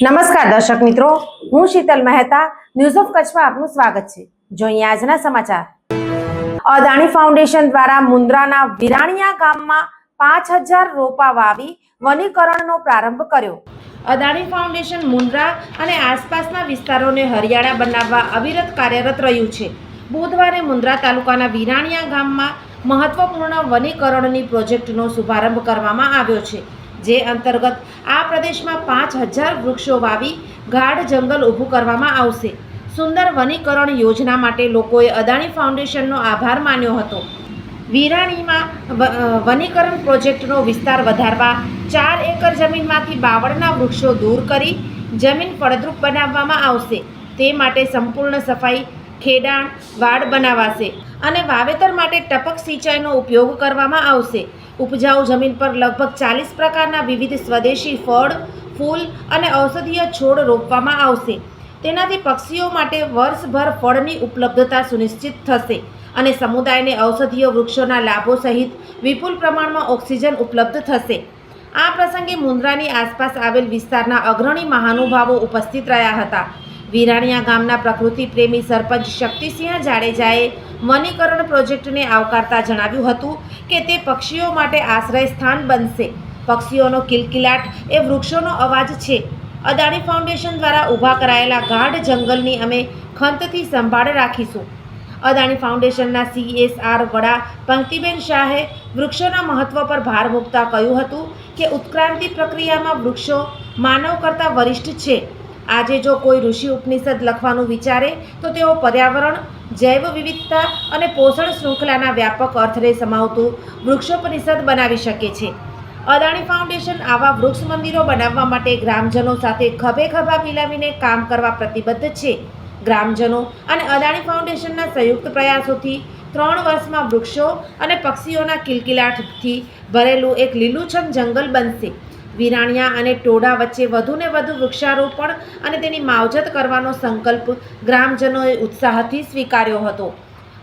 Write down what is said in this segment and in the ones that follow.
નમસ્કાર દર્શક મિત્રો, હું શીતલ મહેતા ન્યૂઝ ઓફ કચ્છમાં આપનું સ્વાગત છે. જોઈએ આજના સમાચાર. અદાણી ફાઉન્ડેશન દ્વારા મુન્દ્રાના વિરાણિયા ગામમાં પાંચ હજાર રોપા વાવી વનીકરણનો પ્રારંભ કર્યો. અદાણી ફાઉન્ડેશન મુન્દ્રા અને આસપાસના વિસ્તારોને હરિયાળા બનાવવા અવિરત કાર્યરત રહ્યું છે. બુધવારે મુન્દ્રા તાલુકાના વિરાણિયા ગામમાં મહત્વપૂર્ણ વનીકરણની પ્રોજેક્ટનો શુભારંભ કરવામાં આવ્યો છે. જે અંતર્ગત આ પ્રદેશમાં પાંચ હજાર વૃક્ષો વાવી ગાઢ જંગલ ઊભું કરવામાં આવશે. સુંદર વનીકરણ યોજના માટે લોકોએ અદાણી ફાઉન્ડેશનનો આભાર માન્યો હતો. વિરાણીમાં વનીકરણ પ્રોજેક્ટનો વિસ્તાર વધારવા ચાર એકર જમીનમાંથી બાવળના વૃક્ષો દૂર કરી જમીન ફળદ્રુપ બનાવવામાં આવશે. તે માટે સંપૂર્ણ સફાઈ ખેડાણ વાડ બનાવાશે અને વાવેતર માટે ટપક સિંચાઈનો ઉપયોગ કરવામાં આવશે. ઉપજાઉ જમીન પર લગભગ ચાલીસ પ્રકારના વિવિધ સ્વદેશી ફળ, ફૂલ અને ઔષધીય છોડ રોપવામાં આવશે. તેનાથી પક્ષીઓ માટે વર્ષભર ફળની ઉપલબ્ધતા સુનિશ્ચિત થશે અને સમુદાયને ઔષધીય વૃક્ષોના લાભો સહિત વિપુલ પ્રમાણમાં ઓક્સિજન ઉપલબ્ધ થશે. આ પ્રસંગે મુન્દ્રાની આસપાસ આવેલ વિસ્તારના અગ્રણી મહાનુભાવો ઉપસ્થિત રહ્યા હતા. વિરાણિયા ગામના પ્રકૃતિ પ્રેમી સરપંચ શક્તિસિંહ જાડેજાએ વનીકરણ પ્રોજેક્ટને આવકારતા જણાવ્યું હતું કે તે પક્ષીઓ માટે આશ્રય સ્થાન બનશે. પક્ષીઓનો કિલકિલાટ એ વૃક્ષોનો અવાજ છે. અદાણી ફાઉન્ડેશન દ્વારા ઊભા કરાયેલા ગાઢ જંગલની અમે ખંતથી સંભાળ રાખીશું. અદાણી ફાઉન્ડેશનના સીએસઆર વડા પંક્તિબેન શાહે વૃક્ષોના મહત્વ પર ભાર મૂકતા કહ્યું હતું કે ઉત્ક્રાંતિ પ્રક્રિયામાં વૃક્ષો માનવ કરતાં વરિષ્ઠ છે. આજે જો કોઈ ઋષિ ઉપનિષદ લખવાનું વિચારે, તો તેઓ પર્યાવરણ, જૈવ વિવિધતા અને પોષણ શૃંખલાના વ્યાપક અર્થને સમાવતું વૃક્ષોપનિષદ બનાવી શકે છે. અદાણી ફાઉન્ડેશન આવા વૃક્ષ મંદિરો બનાવવા માટે ગ્રામજનો સાથે ખભે ખભા મિલાવીને કામ કરવા પ્રતિબદ્ધ છે. ગ્રામજનો અને અદાણી ફાઉન્ડેશનના સંયુક્ત પ્રયાસોથી ત્રણ વર્ષમાં વૃક્ષો અને પક્ષીઓના કિલકિલાટથી ભરેલું એક લીલુંછમ જંગલ બનશે. વિરાણિયા અને ટોડા વચ્ચે વધુને વધુ વૃક્ષારોપણ અને તેની માવજત કરવાનો સંકલ્પ ગ્રામજનોએ ઉત્સાહથી સ્વીકાર્યો હતો.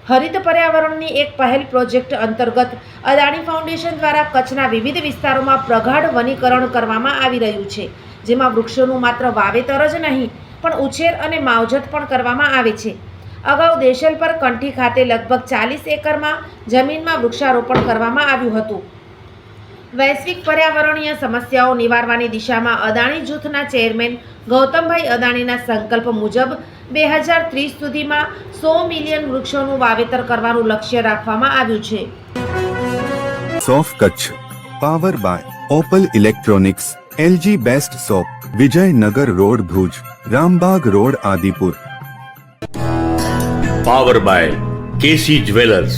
હરિત પર્યાવરણની એક પહેલ પ્રોજેક્ટ અંતર્ગત અદાણી ફાઉન્ડેશન દ્વારા કચ્છના વિવિધ વિસ્તારોમાં પ્રગાઢ વનીકરણ કરવામાં આવી રહ્યું છે, જેમાં વૃક્ષોનું માત્ર વાવેતર જ નહીં, પણ ઉછેર અને માવજત પણ કરવામાં આવે છે. અગાઉ દેશલ પર કંઠી ખાતે લગભગ ચાલીસ એકરમાં જમીનમાં વૃક્ષારોપણ કરવામાં આવ્યું હતું. વૈશ્વિક પર્યાવરણીય સમસ્યાઓ નિવારવાની દિશામાં અદાણી જૂથના ચેરમેન ગૌતમભાઈ અદાણીના સંકલ્પ મુજબ બે હજાર ત્રીસ સુધીમાં સો મિલિયન વૃક્ષોનું વાવેતર કરવાનું લક્ષ્ય રાખવામાં આવ્યું છે. સોફ Kutch power by Opal electronics LG best shop Vijaynagar road Bhuj Rambag road Adipur. Power by KC jewellers.